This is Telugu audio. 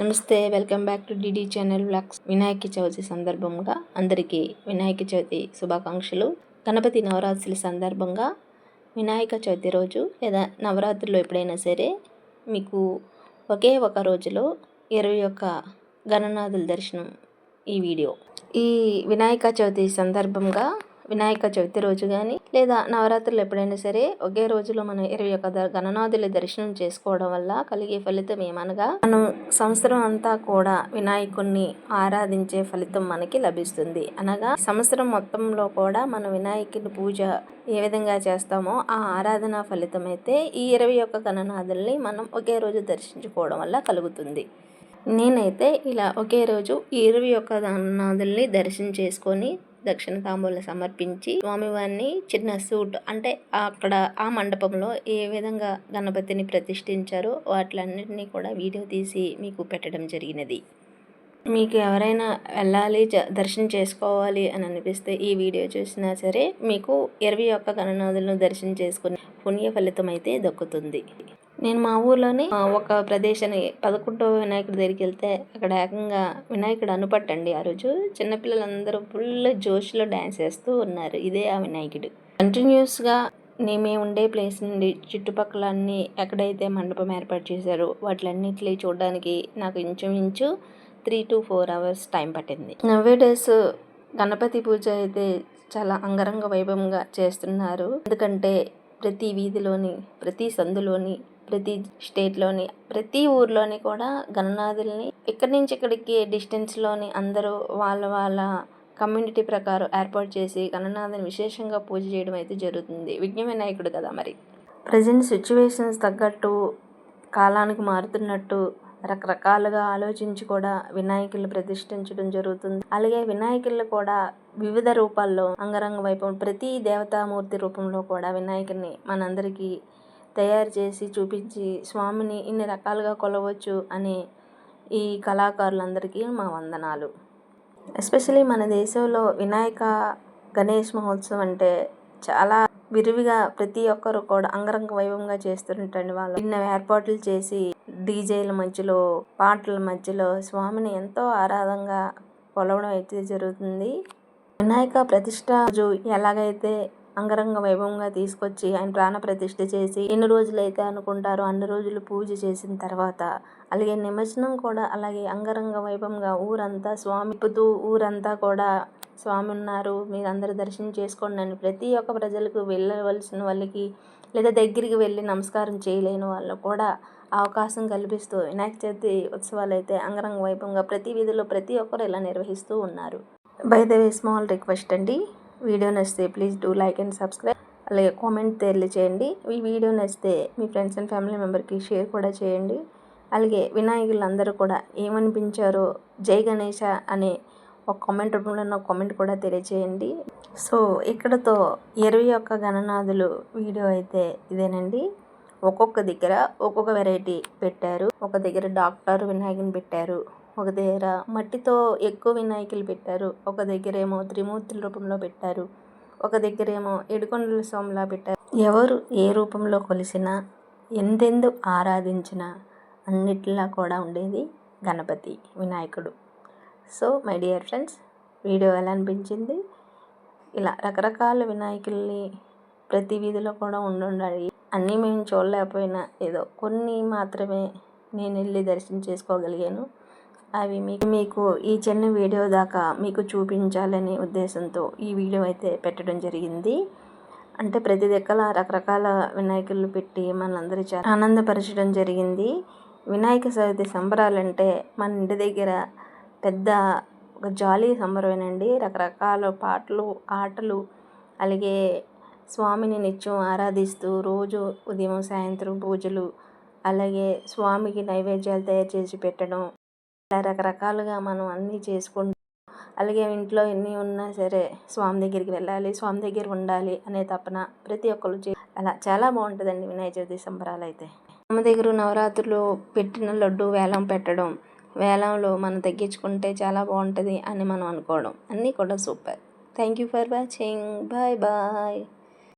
నమస్తే welcome back to DD channel vlogs Vinayaka Chavithi సందర్భంగా అందరికీ వినాయక చవితి శుభాకాంక్షలు. గణపతి నవరాత్రుల సందర్భంగా వినాయక చవితి రోజు లేదా నవరాత్రులు ఎప్పుడైనా సరే మీకు ఒకే ఒక రోజులో ఇరవై ఒక్క గణనాథుల దర్శనం ఈ వీడియో. ఈ వినాయక చవితి సందర్భంగా వినాయక చవితి రోజు కానీ లేదా నవరాత్రులు ఎప్పుడైనా సరే ఒకే రోజులో మనం ఇరవై ఒక్క గణనాథుల దర్శనం చేసుకోవడం వల్ల కలిగే ఫలితం ఏమనగా మనం సంవత్సరం అంతా కూడా వినాయకుణ్ణి ఆరాధించే ఫలితం మనకి లభిస్తుంది. అనగా సంవత్సరం మొత్తంలో కూడా మనం వినాయకుని పూజ ఏ విధంగా చేస్తామో ఆ ఆరాధన ఫలితం అయితే ఈ ఇరవై ఒక్క గణనాథుల్ని మనం ఒకే రోజు దర్శించుకోవడం వల్ల కలుగుతుంది. నేనైతే ఇలా ఒకే రోజు ఇరవై ఒక్క గణనాథుల్ని దర్శనం చేసుకొని దక్షిణ తాంబూలం సమర్పించి స్వామివారిని చిన్న సూట్ అంటే అక్కడ ఆ మండపంలో ఏ విధంగా గణపతిని ప్రతిష్ఠించారో వాటిలన్నింటినీ కూడా వీడియో తీసి మీకు పెట్టడం జరిగినది. మీకు ఎవరైనా వెళ్ళాలి దర్శనం చేసుకోవాలి అని అనిపిస్తే ఈ వీడియో చూసినా సరే మీకు ఇరవై ఒక్క గణనాథులను దర్శనం చేసుకుని పుణ్య ఫలితం అయితే దక్కుతుంది. నేను మా ఊర్లోని ఒక ప్రదేశాన్ని పదకొండవ వినాయకుడి దగ్గరికి వెళ్తే అక్కడ ఏకంగా వినాయకుడు అనుపట్టండి. ఆ రోజు చిన్నపిల్లలందరూ ఫుల్ జోష్లో డ్యాన్స్ వేస్తూ ఉన్నారు. ఇదే ఆ వినాయకుడు. కంటిన్యూస్గా మేము ఉండే ప్లేస్ నుండి చుట్టుపక్కల అన్ని ఎక్కడైతే మండపం ఏర్పాటు చేశారో వాటిలన్నింటినీ చూడడానికి నాకు ఇంచుమించు three to four hours time పట్టింది. నవ్వే డేస్ గణపతి పూజ అయితే చాలా అంగరంగ వైభవంగా చేస్తున్నారు. ఎందుకంటే ప్రతి వీధిలోని ప్రతి సందులోని ప్రతి స్టేట్లోని ప్రతి ఊర్లోని కూడా గణనాథుల్ని ఇక్కడి నుంచి ఇక్కడికి డిస్టెన్స్లోని అందరూ వాళ్ళ వాళ్ళ కమ్యూనిటీ ప్రకారం ఏర్పాటు చేసి గణనాథుని విశేషంగా పూజ చేయడం అయితే జరుగుతుంది. విఘ్న వినాయకుడు కదా మరి. ప్రజెంట్ సిచ్యువేషన్స్ తగ్గట్టు కాలానికి మారుతున్నట్టు రకరకాలుగా ఆలోచించి కూడా వినాయకులు ప్రతిష్ఠించడం జరుగుతుంది. అలాగే వినాయకులు కూడా వివిధ రూపాల్లో అంగరంగ వైభవం ప్రతి దేవతామూర్తి రూపంలో కూడా వినాయకుడిని మనందరికీ తయారు చేసి చూపించి స్వామిని ఇన్ని రకాలుగా కొలవచ్చు అని ఈ కళాకారులందరికీ మా వందనాలు. ఎస్పెషలీ మన దేశంలో వినాయక గణేష్ మహోత్సవం అంటే చాలా విరివిగా ప్రతి ఒక్కరు కూడా అంగరంగ వైభవంగా చేస్తుంటండి వాళ్ళు. చిన్న ఏర్పాట్లు చేసి డీజేల మధ్యలో పాటల మధ్యలో స్వామిని ఎంతో ఆరాధంగా కొలవడం అయితే జరుగుతుంది. వినాయక ప్రతిష్ట రోజు ఎలాగైతే అంగరంగ వైభవంగా తీసుకొచ్చి ఆయన ప్రాణ ప్రతిష్ఠ చేసి ఎన్ని రోజులు అయితే అనుకుంటారో అన్ని రోజులు పూజ చేసిన తర్వాత అలాగే నిమజ్జనం కూడా అలాగే అంగరంగ వైభవంగా ఊరంతా స్వామి పుతూ ఊరంతా కూడా స్వామి ఉన్నారు మీరు అందరు దర్శనం చేసుకోండి అని ప్రతి ఒక్క ప్రజలకు వెళ్ళవలసిన వాళ్ళకి లేదా దగ్గరికి వెళ్ళి నమస్కారం చేయలేని వాళ్ళు కూడా అవకాశం కల్పిస్తూ వినాయక చవితి ఉత్సవాలు అయితే అంగరంగ వైభవంగా ప్రతి వీధిలో ప్రతి ఒక్కరు ఇలా నిర్వహిస్తూ ఉన్నారు. By the way small request అండి. వీడియో నచ్చితే please do like and subscribe అలాగే కామెంట్ తెలియచేయండి. ఈ వీడియో నచ్చితే మీ ఫ్రెండ్స్ అండ్ ఫ్యామిలీ మెంబర్కి షేర్ కూడా చేయండి. అలాగే వినాయకులందరూ కూడా ఏమనిపించారో జై గణేష అనే ఒక కామెంట్ రూపంలో ఉన్న కామెంట్ కూడా తెలియచేయండి. సో ఇక్కడతో ఇరవై ఒక్క గణనాథులు వీడియో అయితే ఇదేనండి. ఒక్కొక్క దగ్గర ఒక్కొక్క వెరైటీ పెట్టారు. ఒక దగ్గర డాక్టర్ వినాయకుని పెట్టారు. ఒక దగ్గర మట్టితో ఎక్కువ వినాయకులు పెట్టారు. ఒక దగ్గర ఏమో త్రిమూర్తుల రూపంలో పెట్టారు. ఒక దగ్గర ఏమో ఏడుకొండల స్వామిలా పెట్టారు. ఎవరు ఏ రూపంలో కొలిసినా ఎందెందు ఆరాధించినా అన్నిటిలా కూడా ఉండేది గణపతి వినాయకుడు. So my dear friends video ఎలా అనిపించింది? ఇలా రకరకాల వినాయకుల్ని ప్రతి వీధిలో కూడా ఉండాలి అన్నీ మేము చూడలేకపోయినా. ఏదో కొన్ని మాత్రమే నేను వెళ్ళి దర్శనం చేసుకోగలిగాను. అవి మీకు మీకు ఈ చిన్న వీడియో దాకా మీకు చూపించాలనే ఉద్దేశంతో ఈ వీడియో అయితే పెట్టడం జరిగింది. అంటే ప్రతి దగ్గర రకరకాల వినాయకులు పెట్టి మనందరి ఆనందపరచడం జరిగింది. వినాయక చవితి సంబరాలంటే మన ఇంటి దగ్గర పెద్ద ఒక జాలీ సంబరమేనండి. రకరకాల పాటలు ఆటలు అలాగే స్వామిని నిత్యం ఆరాధిస్తూ రోజు ఉదయం సాయంత్రం పూజలు అలాగే స్వామికి నైవేద్యాలు తయారు చేసి పెట్టడం. ఇలా రకరకాలుగా మనం అన్నీ చేసుకుంటూ అలాగే ఇంట్లో ఎన్ని ఉన్నా సరే స్వామి దగ్గరికి వెళ్ళాలి స్వామి దగ్గర ఉండాలి అనే తపన ప్రతి ఒక్కరు చే అలా చాలా బాగుంటుందండి వినాయక చవితి సంబరాలు అయితే. స్వామి దగ్గర నవరాత్రులు పెట్టిన లడ్డు వేలం పెట్టడం వేలంలో మనం తగ్గించుకుంటే చాలా బాగుంటుంది అని మనం అనుకోవడం. అన్నీ కూడా super. Thank you for watching. Bye bye.